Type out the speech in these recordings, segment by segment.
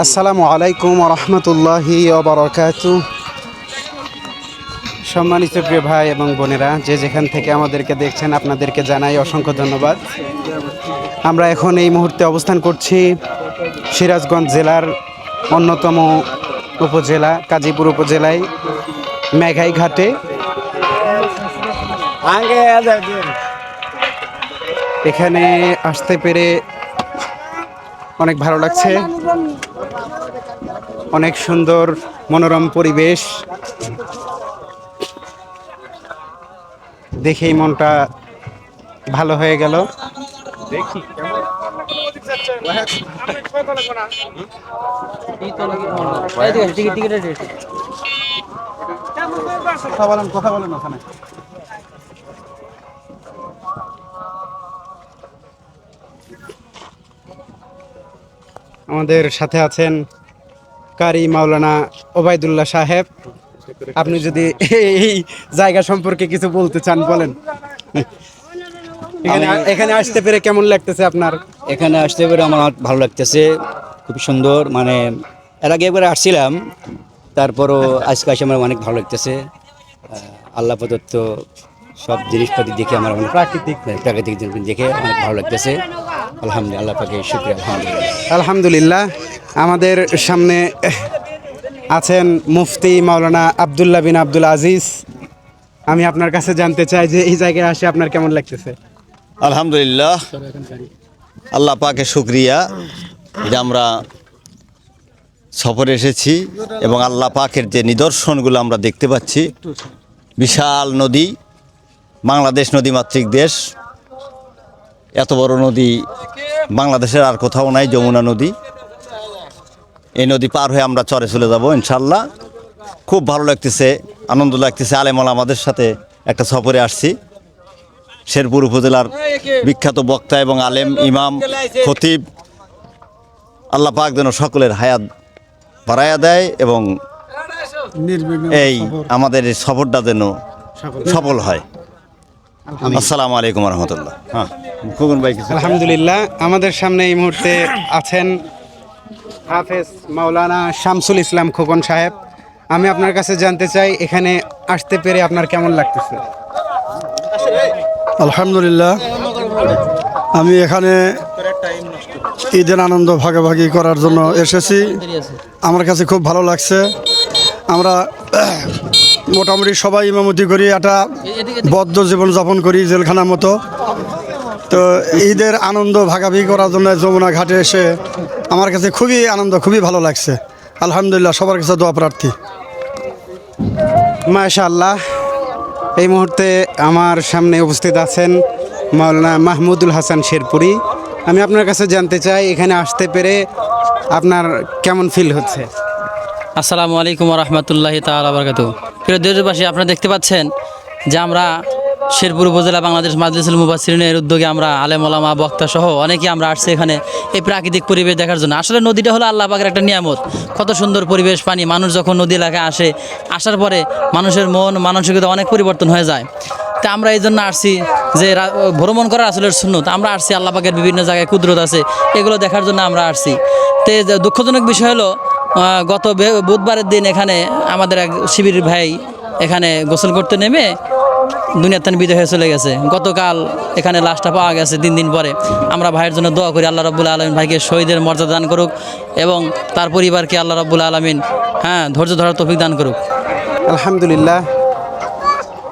আসসালামু আলাইকুম রহমতুল্লাহি ওবরাকাতু সম্মানিত প্রিয় ভাই এবং বোনেরা যে যেখান থেকে আমাদেরকে দেখছেন আপনাদেরকে জানাই অসংখ্য ধন্যবাদ। আমরা এখন এই মুহূর্তে অবস্থান করছি সিরাজগঞ্জ জেলার অন্যতম উপজেলা কাজীপুর উপজেলায় মেঘাই ঘাটে এখানে আসতে পেরে অনেক ভালো লাগছে অনেক সুন্দর মনোরম পরিবেশ দেখেই মনটা ভালো হয়ে গেল কথা বলেন কথা বলেন ওখানে আমাদের সাথে আছেন কারি মাওলানা ওবায়দুল্লাহ সাহেব। আপনি যদি এই জায়গা সম্পর্কে কিছু বলতে চান বলেন। এখানে এখানে আসতে পেরে কেমন লাগতেছে আপনার? এখানে আসতে পেরে আমার ভালো লাগতেছে খুব সুন্দর। মানে এর আগে একবার আসছিলাম তারপরও আজকে আসে আমার অনেক ভালো লাগতেছে। আল্লাহ প্রদত্ত সব জিনিসপাতি দেখে আমার অনেক প্রাকৃতিক প্রাকৃতিক জিনিস দেখে অনেক ভালো লাগতেছে। আলহামদুলিল্লাহ আল্লাহ পাকে শুক্রিয়া আলহামদুলিল্লাহ। আলহামদুলিল্লাহ আমাদের সামনে আছেন মুফতি মাওলানা আবদুল্লাহ বিন আব্দুল আজিজ। আমি আপনার কাছে জানতে চাই যে এই জায়গায় আসে আপনার কেমন লাগতেছে? আলহামদুলিল্লাহ আল্লাহ পাকে শুক্রিয়া যে আমরা সফরে এসেছি এবং আল্লাহ পাকের যে নিদর্শনগুলো আমরা দেখতে পাচ্ছি বিশাল নদী বাংলাদেশ নদীমাতৃক দেশ। এত বড় নদী বাংলাদেশের আর কোথাও নাই, যমুনা নদী। এই নদী পার হয়ে আমরা চরে চলে যাব, ইনশাল্লাহ। খুব ভালো লাগতেছে, আনন্দ লাগতেছে। আলেমল আমাদের সাথে একটা সফরে আসছি। শেরপুর উপজেলার বিখ্যাত বক্তা এবং আলেম ইমাম খতিব। আল্লাহ পাক যেন সকলের হায়াত বাড়াইয়া দেয় এবং এই আমাদের এই সফরটা যেন সফল হয়। আসসালামু আলাইকুম রহমতুল্লাহ। হ্যাঁ খুকুন ভাই আলহামদুলিল্লাহ আমাদের সামনে এই মুহূর্তে আছেন হাফেজ মাওলানা শামসুল ইসলাম খোকন সাহেব। আমি আপনার কাছে জানতে চাই এখানে আসতে পেরে আপনার কেমন লাগতেছে? আলহামদুলিল্লাহ আমি এখানে ঈদের আনন্দ ভাগাভাগি করার জন্য এসেছি। আমার কাছে খুব ভালো লাগছে। আমরা মোটামুটি সবাই ইমামতি করি একটা বদ্ধ জীবনযাপন করি জেলখানার মতো। তো ঈদের আনন্দ ভাগাভাগি করার জন্য যমুনা ঘাটে এসে আমার কাছে খুবই আনন্দ খুবই ভালো লাগছে। আলহামদুলিল্লাহ সবার কাছে দোয়া প্রার্থী। মাশাআল্লাহ এই মুহূর্তে আমার সামনে উপস্থিত আছেন মাওলানা মাহমুদুল হাসান শেরপুরি। আমি আপনার কাছে জানতে চাই এখানে আসতে পেরে আপনার কেমন ফিল হচ্ছে? আসসালামু আলাইকুম রহমতুল্লাহি তাআলা বারকাতু প্রিয় দেশবাসী, আপনারা দেখতে পাচ্ছেন যে আমরা শেরপুর উপজেলা বাংলাদেশ মাজলিসুল মুবাসিরিনের উদ্যোগে আমরা আলেম ওলামা, বক্তা সহ অনেকেই আমরা আসছি এখানে এই প্রাকৃতিক পরিবেশ দেখার জন্য। আসলে নদীটা হলো আল্লাহ পাকের একটা নিয়ামত। কত সুন্দর পরিবেশ, পানি, মানুষ যখন নদী এলাকায় আসে, আসার পরে মানুষের মন, মানসিকতা অনেক পরিবর্তন হয়ে যায়। তা আমরা এই জন্য আসছি যে ভ্রমণ করা আসলের সুন্নত। আমরা আসছি আল্লাহ পাকের বিভিন্ন জায়গায় কুদরত আছে, এগুলো দেখার জন্য আমরা আসছি। তে দুঃখজনক বিষয় হলো গত বুধবারের দিন এখানে আমাদের এক শিবির ভাই এখানে গোসল করতে নেমে দুনিয়ার তান বিদায় হয়ে চলে গেছে। গতকাল এখানে লাশটা পাওয়া গেছে তিন দিন পরে। আমরা ভাইয়ের জন্য দোয়া করি, আল্লাহ রব্বুল আলমিন ভাইকে শহীদের মর্যাদা দান করুক এবং তার পরিবারকে আল্লাহ রব্বুল আলমিন হ্যাঁ ধৈর্য ধরার তৌফিক দান করুক। আলহামদুলিল্লাহ,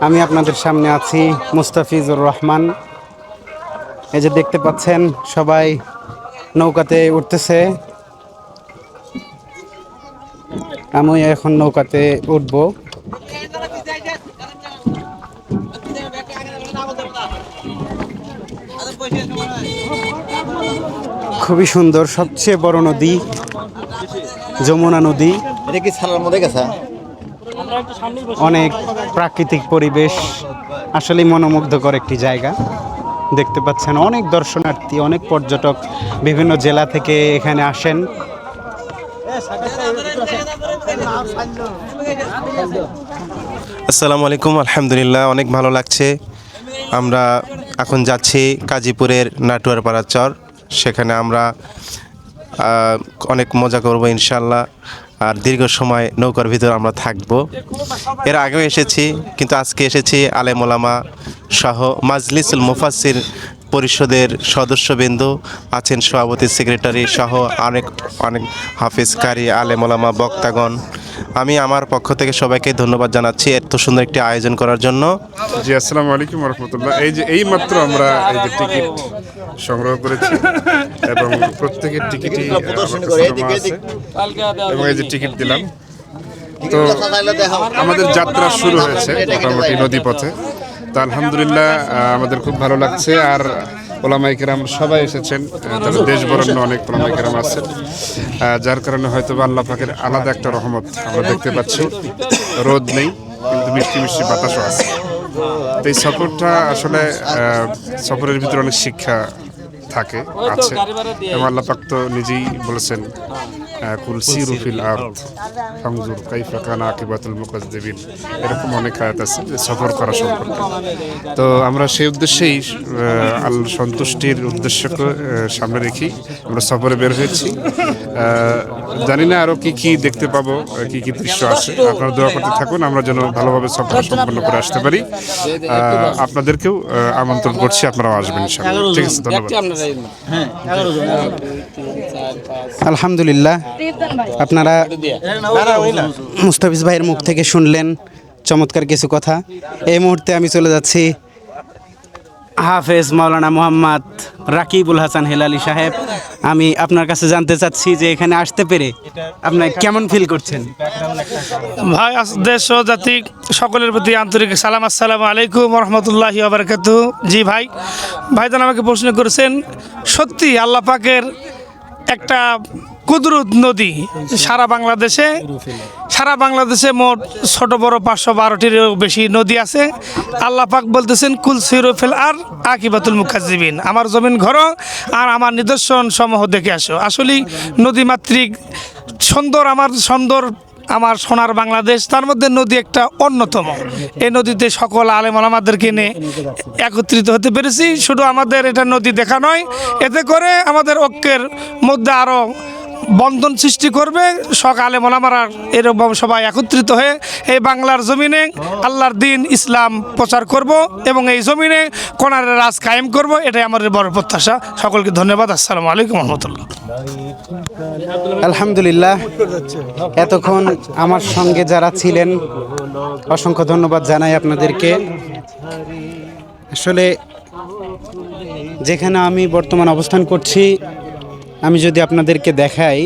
আমি আপনাদের সামনে আছি মুস্তাফিজুর রহমান। এই যে দেখতে পাচ্ছেন, সবাই নৌকাতে উঠতেছে। আমি এখন নৌকাতে উঠব। খুবই সুন্দর সবচেয়ে বড় নদী যমুনা নদী। এটা কি ছাড়ার মধ্যে গেছে? অনেক প্রাকৃতিক পরিবেশ আসলেই মনোমুগ্ধকর একটি জায়গা। দেখতে পাচ্ছেন অনেক দর্শনার্থী অনেক পর্যটক বিভিন্ন জেলা থেকে এখানে আসেন। আসসালামু আলাইকুম, আলহামদুলিল্লাহ, অনেক ভালো লাগছে। আমরা এখন যাচ্ছি কাজীপুরের নাটুয়ারপাড়া চর। সেখানে আমরা অনেক মজা করব ইনশাল্লাহ আর দীর্ঘ সময় নৌকার ভিতরে আমরা থাকব। এর আগেও এসেছি, কিন্তু আজকে এসেছি আলেমোলামা সহ মাজলিসুল মুফাসির পরিষদের সদস্যবৃন্দ আছেন সভাপতি সেক্রেটারি সহ অনেক অনেক হাফিজ কারি আলেমোলামা বক্তাগণ। আমি আমার পক্ষ থেকে সবাইকে ধন্যবাদ জানাচ্ছি এত সুন্দর একটি আয়োজন করার জন্য। জি আসসালামু আলাইকুম রহমতুল্লাহ। এই যে এই মাত্র আমরা এই যে টিকিট সংগ্রহ করেছি এবং প্রত্যেকের টিকিটই। এবং এই যে টিকিট দিলাম। তো আমাদের যাত্রা শুরু হয়েছে মোটামুটি নদীপথে। তো আলহামদুলিল্লাহ আমাদের খুব ভালো লাগছে। আর ওলামাইকেরাম সবাই এসেছেন তবে দেশ বরণ্য অনেক ওলামাই কেরাম আছেন। যার কারণে হয়তো আল্লাহ পাকের আলাদা একটা রহমত আমরা দেখতে পাচ্ছি। রোদ নেই, কিন্তু মিষ্টি মিষ্টি বাতাসও আছে। তো এই সফরটা আসলে সফরের ভিতরে অনেক শিক্ষা থাকে, আছে। এবং আল্লাহ পাক তো নিজেই বলেছেন কুল সিরু ফিল আরদ ফাংজুর কাইফা কানা আকিবাতুল মুকাজ্জিবিন এরকম অনেক আয়াত আছে যে সফর করা সম্পর্কে তো আমরা সেই উদ্দেশ্যেই আল সন্তুষ্টির উদ্দেশ্যকে সামনে রেখি আমরা সফরে বের হয়েছি। জানি না আরও কি কি দেখতে পাবো কি কি দৃশ্য আছে। আপনারা দোয়া করতে থাকুন আমরা যেন ভালোভাবে সফর সম্পন্ন করে আসতে পারি। আপনাদেরকেও আমন্ত্রণ করছি আপনারাও আসবেন ইনশাআল্লাহ। ঠিক আছে ধন্যবাদ। আলহামদুলিল্লাহ। আপনারা মুস্তাফিজ ভাইয়ের মুখ থেকে শুনলেন চমৎকার কিছু কথা। এই মুহূর্তে আমি চলে যাচ্ছি হাফেজ মাওলানা মোহাম্মদ রাকিবুল হাসান হেলালি সাহেব। আমি আপনার কাছে জানতে চাচ্ছি যে এখানে আসতে পেরে আপনার কেমন ফিল করছেন? ভাই দেশ ও জাতি, সকলের প্রতি আন্তরিক সালাম, আসসালামু আলাইকুম রহমতুল্লাহ আবরকাত জি ভাই ভাই, ভাইজান আমাকে প্রশ্ন করেছেন, সত্যি আল্লাহ পাকের একটা কুদরত নদী সারা বাংলাদেশে। সারা বাংলাদেশে মোট ছোট বড় পাঁচশো বারোটিরও বেশি নদী আছে। আল্লাহ পাক বলতেছেন, কুল সিরোফেল আর আকিবাতুল মুখাজিবিন আমার জমিন ঘর আর আমার নিদর্শন সমূহ দেখে আসো। আসলেই নদীমাতৃক সুন্দর, আমার সুন্দর আমার সোনার বাংলাদেশ, তার মধ্যে নদী একটা অন্যতম। এই নদীতে সকল আলেম আলামাদেরকে নিয়ে একত্রিত হতে পেরেছি। শুধু আমাদের এটা নদী দেখা নয়, এতে করে আমাদের ঐক্যের মধ্যে আরও বন্ধন সৃষ্টি করবে। শখ আলেম আলামারা এরকম সবাই একত্রিত হয়ে এই বাংলার জমিনে আল্লাহর দিন ইসলাম প্রচার করব এবং এই জমিনে কোনারের রাজ কায়েম করব, এটাই আমাদের বড় প্রত্যাশা। সকলকে ধন্যবাদ। আসসালামু আলাইকুম রহমতুল্লাহ। আলহামদুলিল্লাহ, এতক্ষণ আমার সঙ্গে যারা ছিলেন, অসংখ্য ধন্যবাদ জানাই আপনাদেরকে। আসলে যেখানে আমি বর্তমান অবস্থান করছি আমি যদি আপনাদেরকে দেখাই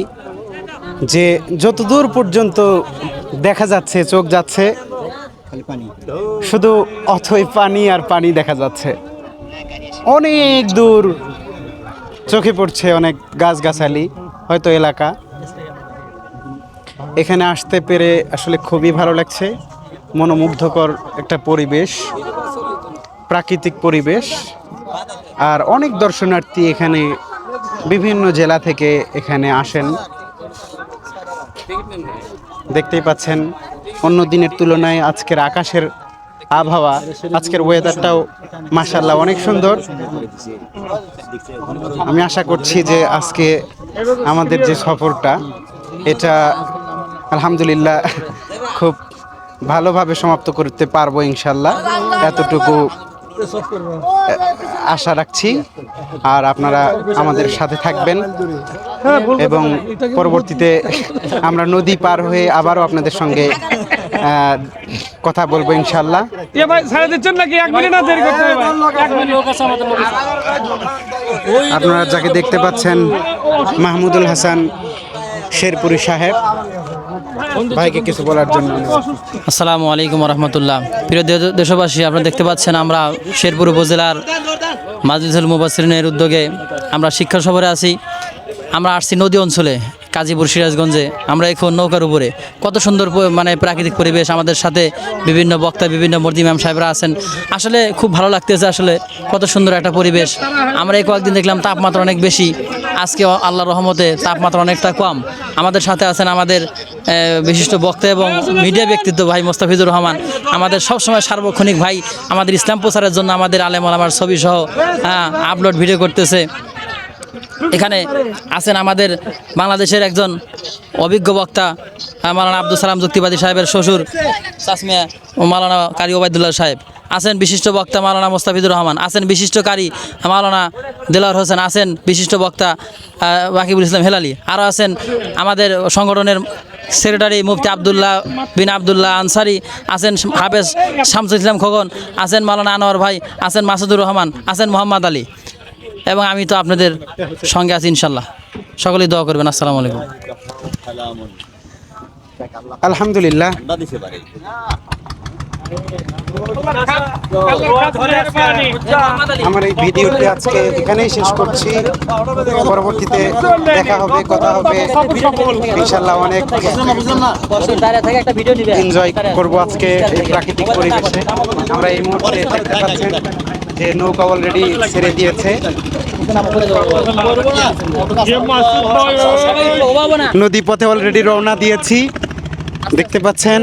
যে যত দূর পর্যন্ত দেখা যাচ্ছে, চোখ যাচ্ছে, শুধু অথই পানি আর পানি দেখা যাচ্ছে। অনেক দূর চোখে পড়ছে অনেক গাছগাছালি, হয়তো এলাকা। এখানে আসতে পেরে আসলে খুবই ভালো লাগছে। মনোমুগ্ধকর একটা পরিবেশ, প্রাকৃতিক পরিবেশ। আর অনেক দর্শনার্থী এখানে বিভিন্ন জেলা থেকে এখানে আসেন। দেখতেই পাচ্ছেন, অন্য দিনের তুলনায় আজকের আকাশের আবহাওয়া, আজকের ওয়েদারটাও মাসাল্লাহ অনেক সুন্দর। আমি আশা করছি যে আজকে আমাদের যে সফরটা, এটা আলহামদুলিল্লাহ খুব ভালোভাবে সমাপ্ত করতে পারব ইনশাল্লাহ এতটুকু আশা রাখছি। আর আপনারা আমাদের সাথে থাকবেন। এবং পরবর্তীতে আমরা নদী পার হয়ে আবারও আপনাদের সঙ্গে কথা বলব ইনশাল্লাহ আপনারা যাকে দেখতে পাচ্ছেন মাহমুদুল হাসান শেরপুরি সাহেব। ভাইকে কিছু বলার জন্য। আসসালামু আলাইকুম রহমতুল্লাহ প্রিয় দেশবাসী আপনারা দেখতে পাচ্ছেন আমরা শেরপুর উপজেলার মাজলিসুল মুবাসরিনের উদ্যোগে আমরা শিক্ষা সফরে আছি। আমরা আসছি নদী অঞ্চলে কাজীপুর সিরাজগঞ্জে। আমরা এখন নৌকার উপরে। কত সুন্দর মানে প্রাকৃতিক পরিবেশ আমাদের সাথে বিভিন্ন বক্তা বিভিন্ন মর্দি ম্যাম সাহেবরা আছেন। আসলে খুব ভালো লাগতেছে আসলে কত সুন্দর একটা পরিবেশ। আমরা এই কয়েকদিন দেখলাম তাপমাত্রা অনেক বেশি। আজকে আল্লাহ রহমতে তাপমাত্রা অনেকটা কম। আমাদের সাথে আছেন আমাদের বিশিষ্ট বক্তা এবং মিডিয়া ব্যক্তিত্ব ভাই মোস্তাফিজুর রহমান। আমাদের সবসময় সার্বক্ষণিক ভাই আমাদের ইসলাম প্রচারের জন্য আমাদের আলেম আলামার ছবি সহ আপলোড ভিডিও করতেছে। এখানে আছেন আমাদের বাংলাদেশের একজন অভিজ্ঞ বক্তা আহ, মাওলানা আব্দুল সালাম যুক্তিবাদী সাহেবের শ্বশুর চাসমিয়া ও মাওলানা কারি ওবায়দুল্লাহ সাহেব। আছেন বিশিষ্ট বক্তা মালানা মোস্তাফিজুর রহমান আছেন বিশিষ্ট কারি মাওলানা দেলাওয়ার হোসেন আছেন বিশিষ্ট বক্তা আহ, রাকিবুল ইসলাম হেলালি। আরও আছেন আমাদের সংগঠনের সেক্রেটারি মুফতি আবদুল্লাহ বিন আবদুল্লাহ আনসারি আছেন হাফেজ শামসুল ইসলাম খোকন আছেন মালানা আনোয়ার ভাই আছেন মাসুদুর রহমান আছেন মোহাম্মদ আলী। এবং আমি তো আপনাদের সঙ্গে আছি ইনশাল্লাহ সকলেই দোয়া করবেন। আসসালামু আলাইকুম। আলহামদুলিল্লাহ। আমার এই ভিডিওটি আজকে এখানেই শেষ করছি। পরবর্তীতে দেখা হবে, কথা হবে। ইনশাল্লাহ অনেক এনজয় করব আজকে প্রাকৃতিক পরিবেশে। আমরা এই মুহূর্তে যে নৌকা অলরেডি ছেড়ে দিয়েছে। নদী পথে অলরেডি রওনা দিয়েছি। দেখতে পাচ্ছেন।